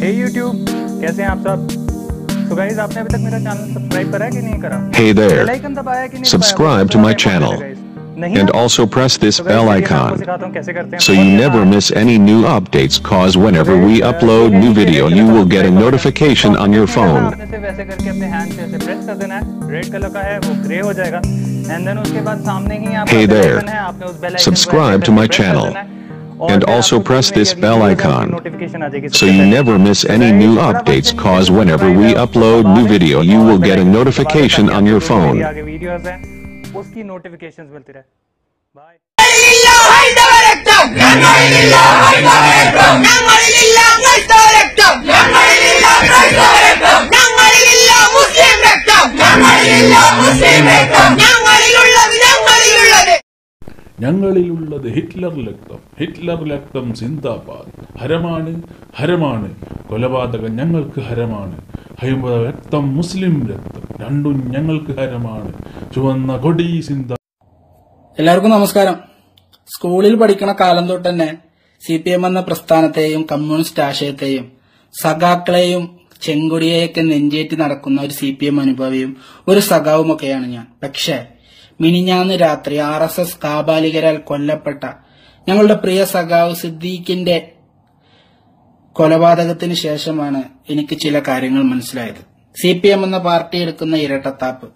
हे YouTube कैसे हैं आप सब तो गाइस आपने अभी तक मेरा चैनल सब्सक्राइब करा है कि नहीं करा Hey there. बेल आइकन दबाया कि नहीं Subscribe दबाया? to my वो channel. बताइए guys। नहीं And ना? also press this तो guys, bell चलिए मैं आपको icon सिखाता हूँ कैसे करते हैं। so you बहुत never आसान। miss any new updates cause whenever we तो upload new video you will get a notification on your phone. आपने सिर्फ ऐसे करके अपने हैंड से ऐसे प्रेस कर देना है रेड कलर का है वो ग्रे हो जाएगा एंड देन उसके बाद सामने ही आपका Hey bell there. icon है आपने उस bell icon को Subscribe ऐसे to my press कर channel. देना है। और And फिर also आपको press जो this मेरी bell वीडियोस है, icon उसकी notification आ जाएगी so सबसे you पहले। never miss तो any guys, new फटाफट updates से cause नीचे whenever subscribe we है, upload दबा new दें video you और will bell get a icon दबा दें notification ताकि on your आपको जो मेरी phone. आगे वीडियोस हैं उसकी नोटिफिकेशंस मिलती रहे बाय ഞങ്ങളിലുള്ളത് ഹിറ്റ്ലർ രക്തം. ഹിറ്റ്ലർ രക്തം സിന്ദാബാദ്. ഹരമാണ് ഹരമാണ്. കൊലപാതകം ഞങ്ങൾക്ക് ഹരമാണ്. ഹൈമ രക്തം മുസ്ലിം രക്തം. രണ്ടും ഞങ്ങൾക്ക് ഹരമാണ്. ചുവന്ന കൊടി സിന്ദ എല്ലാവർക്കും നമസ്കാരം. സ്കൂളിൽ പഠിക്കണ കാലം തൊട്ട് തന്നെ സി പി എം എന്ന പ്രസ്ഥാനത്തെയും കമ്മ്യൂണിസ്റ്റ് ആശയത്തെയും സഖാക്കളെയും ചെങ്കൊടിയെയൊക്കെ നെഞ്ചേറ്റി നടക്കുന്ന ഒരു സി പി എം അനുഭവിയും ഒരു സഖാവുമൊക്കെയാണ് ഞാൻ. പക്ഷേ മിനിഞ്ഞാന്ന് രാത്രി ആർ എസ് എസ് കാബാലികരാൽ കൊല്ലപ്പെട്ട ഞങ്ങളുടെ പ്രിയ സഖാവ് സിദ്ദീഖിന്റെ കൊലപാതകത്തിന് ശേഷമാണ് എനിക്ക് ചില കാര്യങ്ങൾ മനസ്സിലായത്. സി പി എം എന്ന പാർട്ടി എടുക്കുന്ന ഇരട്ടത്താപ്പ്.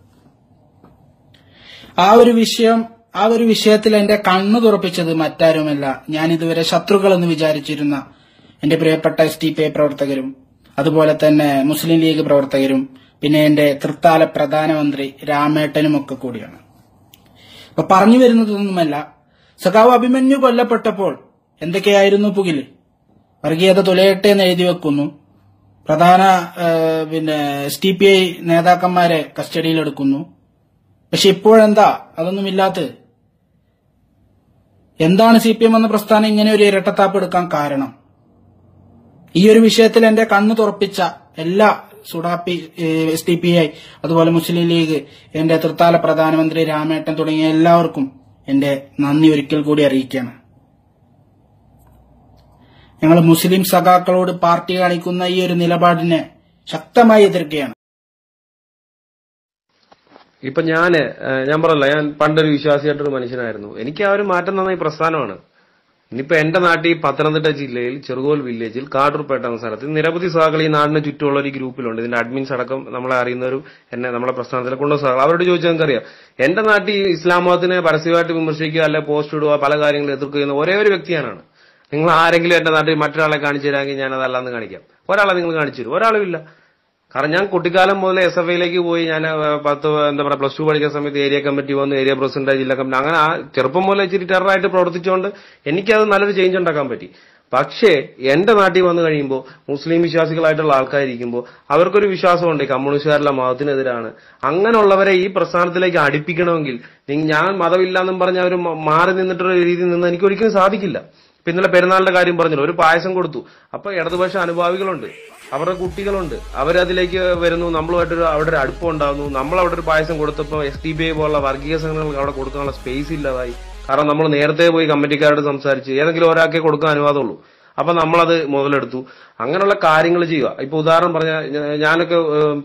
ആ ഒരു വിഷയം ആ ഒരു വിഷയത്തിൽ എന്റെ കണ്ണു തുറപ്പിച്ചത് മറ്റാരുമല്ല. ഞാൻ ഇതുവരെ ശത്രുക്കളെന്ന് വിചാരിച്ചിരുന്ന എന്റെ പ്രിയപ്പെട്ട എസ് ടി പി ഐ പ്രവർത്തകരും അതുപോലെ തന്നെ മുസ്ലിം ലീഗ് പ്രവർത്തകരും പിന്നെ എന്റെ തൃത്താല പ്രധാനമന്ത്രി രാമേട്ടനും ഒക്കെ കൂടിയാണ്. അപ്പൊ പറഞ്ഞു വരുന്നതൊന്നുമല്ല. സഖാവ് അഭിമന്യു കൊല്ലപ്പെട്ടപ്പോൾ എന്തൊക്കെയായിരുന്നു പുകിൽ? വർഗീയത തുലയട്ടെ എന്ന് എഴുതി വെക്കുന്നു. പ്രധാന പിന്നെ എസ് ടി പി ഐ നേതാക്കന്മാരെ കസ്റ്റഡിയിലെടുക്കുന്നു പക്ഷെ ഇപ്പോഴെന്താ? അതൊന്നുമില്ലാത്തത് എന്താണ് സി പി എം എന്ന പ്രസ്ഥാനം ഇങ്ങനെ ഒരു ഇരട്ടത്താപ്പ് എടുക്കാൻ കാരണം? ഈ ഒരു വിഷയത്തിൽ എന്റെ കണ്ണു തുറപ്പിച്ച എല്ലാ സുഡാപ്പി എസ് ഡി പി ഐ അതുപോലെ മുസ്ലിം ലീഗ് എന്റെ തൃത്താല പ്രധാനമന്ത്രി രാമേട്ടൻ തുടങ്ങിയ എല്ലാവർക്കും എന്റെ നന്ദി ഒരിക്കൽ കൂടി അറിയിക്കുകയാണ്. ഞങ്ങൾ മുസ്ലിം സഖാക്കളോട് പാർട്ടി കാണിക്കുന്ന ഈ ഒരു നിലപാടിനെ ശക്തമായി എതിർക്കുകയാണ്. ഇപ്പൊ ഞാൻ ഞാൻ പറയല്ല ഞാൻ പണ്ടൊരു വിശ്വാസിയായിട്ടൊരു മനുഷ്യനായിരുന്നു. എനിക്ക് ആ ഒരു മാറ്റം തന്ന ഈ പ്രസ്ഥാനമാണ്. ഇനിയിപ്പോ എന്റെ നാട്ടിൽ പത്തനംതിട്ട ജില്ലയിൽ ചെറുകോൽ വില്ലേജിൽ കാട്ടൂർപേട്ട എന്ന സ്ഥലത്ത് നിരവധി സഹകൾ ഈ നാടിന് ചുറ്റുമുള്ള ഒരു ഗ്രൂപ്പിലുണ്ട്. ഇതിന്റെ അഡ്മിൻസ് അടക്കം നമ്മളെ അറിയുന്നവരും എന്നെ നമ്മളെ പ്രസ്ഥാനത്തിലെ കൊണ്ട സഹകൾ അവരോട് ചോദിച്ചാൽ നമുക്കറിയാം എന്റെ നാട്ടിൽ ഇസ്ലാം മതത്തിനെ പരസ്യമായിട്ട് വിമർശിക്കുക അല്ലെ പോസ്റ്റ് ഇടുക പല കാര്യങ്ങളും എതിർക്കുന്ന ഒരേ ഒരു വ്യക്തിയാണ് നിങ്ങൾ ആരെങ്കിലും എന്റെ നാട്ടിൽ മറ്റൊരാളെ കാണിച്ചു തരാമെങ്കിൽ ഞാൻ അതല്ലാന്ന് കാണിക്കാം. ഒരാളെ നിങ്ങൾ കാണിച്ചു തരും. ഒരാളുമില്ല കാരണം ഞാൻ കുട്ടിക്കാലം മുതൽ എസ് എഫ് ഐയിലേക്ക് പോയി. ഞാൻ പത്ത് എന്താ പറയുക പ്ലസ് ടു പഠിക്കുന്ന സമയത്ത് ഏരിയ കമ്മിറ്റി വന്നു ഏരിയ പ്രസിഡന്റ് ജില്ലാ കമ്മിറ്റി. അങ്ങനെ ആ ചെറുപ്പം മുതൽ ഇച്ചിരി ടെററായിട്ട് പ്രവർത്തിച്ചുകൊണ്ട് എനിക്കത് നല്ലൊരു ചേഞ്ച് ഉണ്ടാക്കാൻ പറ്റി. പക്ഷേ എന്റെ നാട്ടിൽ വന്നു കഴിയുമ്പോൾ മുസ്ലിം വിശ്വാസികളായിട്ടുള്ള ആൾക്കാരിക്കുമ്പോൾ അവർക്കൊരു വിശ്വാസമുണ്ട് കമ്മ്യൂണിസ്റ്റുകാരുടെ മതത്തിനെതിരാണ്. അങ്ങനെയുള്ളവരെ ഈ പ്രസ്ഥാനത്തിലേക്ക് അടുപ്പിക്കണമെങ്കിൽ ഞാൻ മതമില്ലാന്നും പറഞ്ഞ് അവർ മാറി നിന്നിട്ടുള്ള രീതിയിൽ നിന്ന് എനിക്ക് ഒരിക്കലും സാധിക്കില്ല പിന്നെ പെരുന്നാളിന്റെ കാര്യം പറഞ്ഞല്ലോ ഒരു പായസം കൊടുത്തു. അപ്പൊ ഇടതുപക്ഷ അനുഭാവികളുണ്ട്. അവരുടെ കുട്ടികളുണ്ട്. അവരതിലേക്ക് വരുന്നു. നമ്മളുമായിട്ടൊരു അവിടെ ഒരു അടുപ്പം ഉണ്ടാകുന്നു. നമ്മൾ അവിടെ ഒരു പായസം കൊടുത്തപ്പോൾ എസ് ടി ബി ഐ പോലുള്ള വർഗീയ സംഘടനകൾക്ക് അവിടെ കൊടുക്കാനുള്ള സ്പേസ് ഇല്ലാതായി. കാരണം നമ്മൾ നേരത്തെ പോയി കമ്മിറ്റിക്കാരോട് സംസാരിച്ച് ഏതെങ്കിലും ഒരാൾക്കേ കൊടുക്കാൻ അനുവാദമുള്ളൂ. അപ്പൊ നമ്മളത് മുതലെടുത്തു. അങ്ങനെയുള്ള കാര്യങ്ങൾ ചെയ്യുക. ഇപ്പൊ ഉദാഹരണം പറഞ്ഞാൽ ഞാനൊക്കെ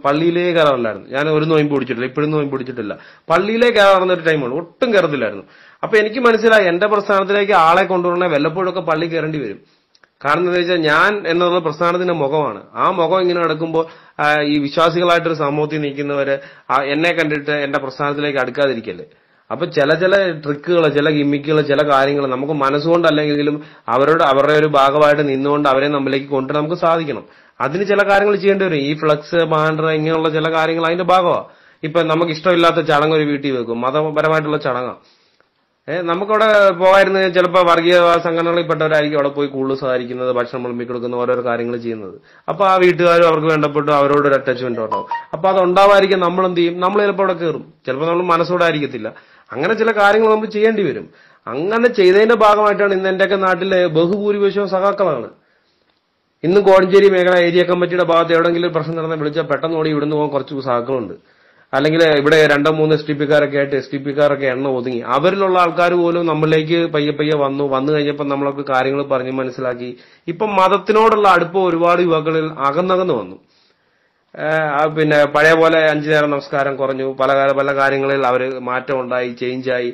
പള്ളിയിലേ കയറാറില്ലായിരുന്നു. ഞാൻ ഒരു നോയിമ്പ് പിടിച്ചിട്ടില്ല. ഇപ്പോഴും നോയിമ്പ് പിടിച്ചിട്ടില്ല. പള്ളിയിലേ കയറാറുന്ന ഒരു ടൈമാണ് ഒട്ടും കയറത്തില്ലായിരുന്നു. അപ്പൊ എനിക്ക് മനസ്സിലായി എന്റെ പ്രസ്ഥാനത്തിലേക്ക് ആളെ കൊണ്ടുവരണേ വല്ലപ്പോഴൊക്കെ പള്ളി കയറേണ്ടി വരും. കാരണം എന്താ വെച്ചാൽ ഞാൻ എന്നുള്ള പ്രസ്ഥാനത്തിന്റെ മുഖമാണ്. ആ മുഖം ഇങ്ങനെ നടക്കുമ്പോൾ ഈ വിശ്വാസികളായിട്ടൊരു സമൂഹത്തിൽ നിൽക്കുന്നവര് എന്നെ കണ്ടിട്ട് എന്റെ പ്രസ്ഥാനത്തിലേക്ക് അടുക്കാതിരിക്കല്ലേ അപ്പൊ ചില ചില ട്രിക്കുകൾ ചില ഗിമ്മിക്കുകൾ ചില കാര്യങ്ങൾ നമുക്ക് മനസ്സുകൊണ്ട് അല്ലെങ്കിലും അവരോട് അവരുടെ ഒരു ഭാഗമായിട്ട് നിന്നുകൊണ്ട് അവരെ നമ്മിലേക്ക് കൊണ്ടുവരാൻ നമുക്ക് സാധിക്കണം. അതിന് ചില കാര്യങ്ങൾ ചെയ്യേണ്ടി വരും. ഈ ഫ്ലക്സ് ബാൻഡർ ഇങ്ങനെയുള്ള ചില കാര്യങ്ങൾ അതിന്റെ ഭാഗമാണ് ഇപ്പൊ നമുക്ക് ഇഷ്ടമില്ലാത്ത ചടങ്ങ് ഒരു വീട്ടിൽ വെക്കും. മതപരമായിട്ടുള്ള ചടങ്ങാണ് നമുക്കവിടെ പോകായിരുന്നു ചിലപ്പോൾ വർഗീയ സംഘടനകളിൽ പെട്ടവരായിരിക്കും അവിടെ പോയി കൂടുതൽ സഹായിക്കുന്നത് ഭക്ഷണം വിളമ്പി കൊടുക്കുന്ന ഓരോരോ കാര്യങ്ങൾ ചെയ്യുന്നത്. അപ്പൊ ആ വീട്ടുകാരും അവർക്ക് വേണ്ടപ്പെട്ടു അവരോട് ഒരു അറ്റാച്ച്മെന്റ് ഉണ്ടാവും. അപ്പൊ അത് ഉണ്ടാവാതിരിക്കാൻ നമ്മൾ എന്ത് ചെയ്യും? നമ്മൾ ചിലപ്പോൾ അവിടെ കയറും ചിലപ്പോൾ നമ്മൾ മനസ്സോടെ ആയിരിക്കത്തില്ല. അങ്ങനെ ചില കാര്യങ്ങൾ നമ്മൾ ചെയ്യേണ്ടി വരും. അങ്ങനെ ചെയ്തതിന്റെ ഭാഗമായിട്ടാണ് ഇന്ന് എന്റെയൊക്കെ നാട്ടിലെ ബഹുഭൂരിപക്ഷവും സഹാക്കളാണ് ഇന്ന് കോഴഞ്ചേരി മേഖല ഏരിയ കമ്മിറ്റിയുടെ ഭാഗത്ത് എവിടെയെങ്കിലും പ്രശ്നം നടന്നാൽ വിളിച്ചാൽ പെട്ടെന്ന് ഓടി ഇവിടുന്ന് പോകാൻ കുറച്ച് സഹാക്കളുണ്ട് അല്ലെങ്കിൽ ഇവിടെ രണ്ടോ മൂന്ന് എസ് ടി പിക്കാരൊക്കെ ആയിട്ട് എസ് ടി പിക്കാരൊക്കെ എണ്ണ ഒതുങ്ങി. അവരിലുള്ള ആൾക്കാർ പോലും നമ്മളിലേക്ക് പയ്യെ പയ്യെ വന്നു. വന്നു കഴിഞ്ഞപ്പോൾ നമ്മളൊക്കെ കാര്യങ്ങൾ പറഞ്ഞ് മനസ്സിലാക്കി. ഇപ്പം മതത്തിനോടുള്ള അടുപ്പം ഒരുപാട് യുവാക്കളിൽ അകന്നകന്ന് വന്നു. പിന്നെ പഴയ പോലെ അഞ്ചു നേരം നമസ്കാരം കുറഞ്ഞു. പല പല കാര്യങ്ങളിൽ അവർ മാറ്റം ഉണ്ടായി ചേഞ്ചായി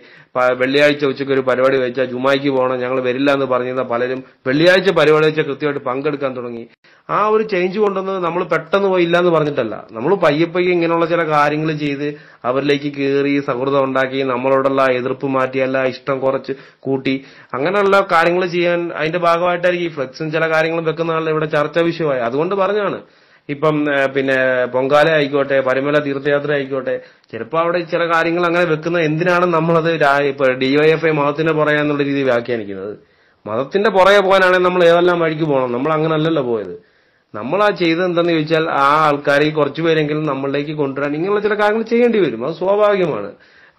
വെള്ളിയാഴ്ച ഉച്ചയ്ക്ക് ഒരു പരിപാടി വെച്ചാൽ ജുമായിക്ക് പോകണം ഞങ്ങൾ വരില്ല എന്ന് പറഞ്ഞിരുന്ന പലരും വെള്ളിയാഴ്ച പരിപാടി വെച്ചാൽ കൃത്യമായിട്ട് പങ്കെടുക്കാൻ തുടങ്ങി. ആ ഒരു ചേഞ്ച് കൊണ്ടുവന്നത് നമ്മൾ പെട്ടെന്ന് പോയി ഇല്ല എന്ന് പറഞ്ഞിട്ടല്ല. നമ്മൾ പയ്യെ പയ്യെ ഇങ്ങനെയുള്ള ചില കാര്യങ്ങൾ ചെയ്ത് അവരിലേക്ക് കയറി സൗഹൃദം ഉണ്ടാക്കി നമ്മളോടുള്ള എതിർപ്പ് മാറ്റിയല്ല ഇഷ്ടം കുറച്ച് കൂട്ടി. അങ്ങനെയുള്ള കാര്യങ്ങൾ ചെയ്യാൻ അതിന്റെ ഭാഗമായിട്ടായിരിക്കും ഈ ഫ്ലെക്സും ചില കാര്യങ്ങളും വെക്കുന്നതാണ് ഇവിടെ ചർച്ചാ വിഷയമായി. അതുകൊണ്ട് പറഞ്ഞാണ് ഇപ്പം പിന്നെ പൊങ്കാല ആയിക്കോട്ടെ പരിമല തീർത്ഥയാത്ര ആയിക്കോട്ടെ ചിലപ്പോൾ അവിടെ ചില കാര്യങ്ങൾ അങ്ങനെ വെക്കുന്നത് എന്തിനാണ് നമ്മളത് ഇപ്പൊ ഡിവൈഎഫ്ഐ മതത്തിന്റെ പുറകെ എന്നുള്ള രീതിയിൽ വ്യാഖ്യാനിക്കുന്നത്? മതത്തിന്റെ പുറകെ പോകാനാണെങ്കിൽ നമ്മൾ ഏതെല്ലാം വഴിക്ക് പോകണം? നമ്മൾ അങ്ങനല്ലല്ലോ പോയത്. നമ്മൾ ആ ചെയ്തത് എന്തെന്ന് ചോദിച്ചാൽ ആ ആൾക്കാരെ കുറച്ചു പേരെങ്കിലും നമ്മളിലേക്ക് കൊണ്ടുവരാൻ ഇങ്ങനെയുള്ള ചില കാര്യങ്ങൾ ചെയ്യേണ്ടി വരും. അത് സ്വാഭാവികമാണ്.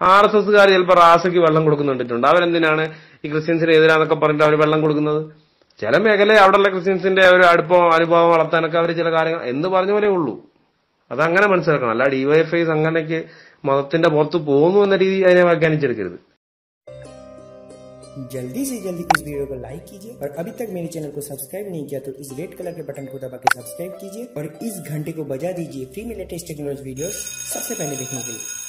ആർ എസ് എസ്സുകാർ ചിലപ്പോൾ റാസയ്ക്ക് വെള്ളം കൊടുക്കുന്നുണ്ടിട്ടുണ്ട്. അവരെന്തിനാണ് ഈ ക്രിസ്ത്യൻസിന് എതിരാന്നൊക്കെ പറഞ്ഞിട്ട് അവർ വെള്ളം കൊടുക്കുന്നത്? ചില മേഖല അവിടെയുള്ള ക്രിസ്ത്യൻസിന്റെ ഒരു അടുപ്പം അനുഭവം വളർത്താനൊക്കെ അവർ ചില കാര്യങ്ങൾ എന്ന് പറഞ്ഞ പോലെ ഉള്ളൂ അതങ്ങനെ മനസ്സിലാക്കണം അല്ല ഡിവൈഎഫ്ഐ സംഘടനയ്ക്ക് മതത്തിന്റെ പുറത്ത് പോകുന്നു എന്ന രീതി അതിനെ വ്യാഖ്യാനിച്ചെടുക്കരുത് जल्दी से जल्दी इस वीडियो को लाइक कीजिए और अभी तक मेरे चैनल को सब्सक्राइब नहीं किया तो इस रेड कलर के बटन को दबा के सब्सक्राइब कीजिए और इस घंटे को बजा दीजिए फ्री में लेटेस्ट टेक्नोलॉजी वीडियोस सबसे पहले देखने के लिए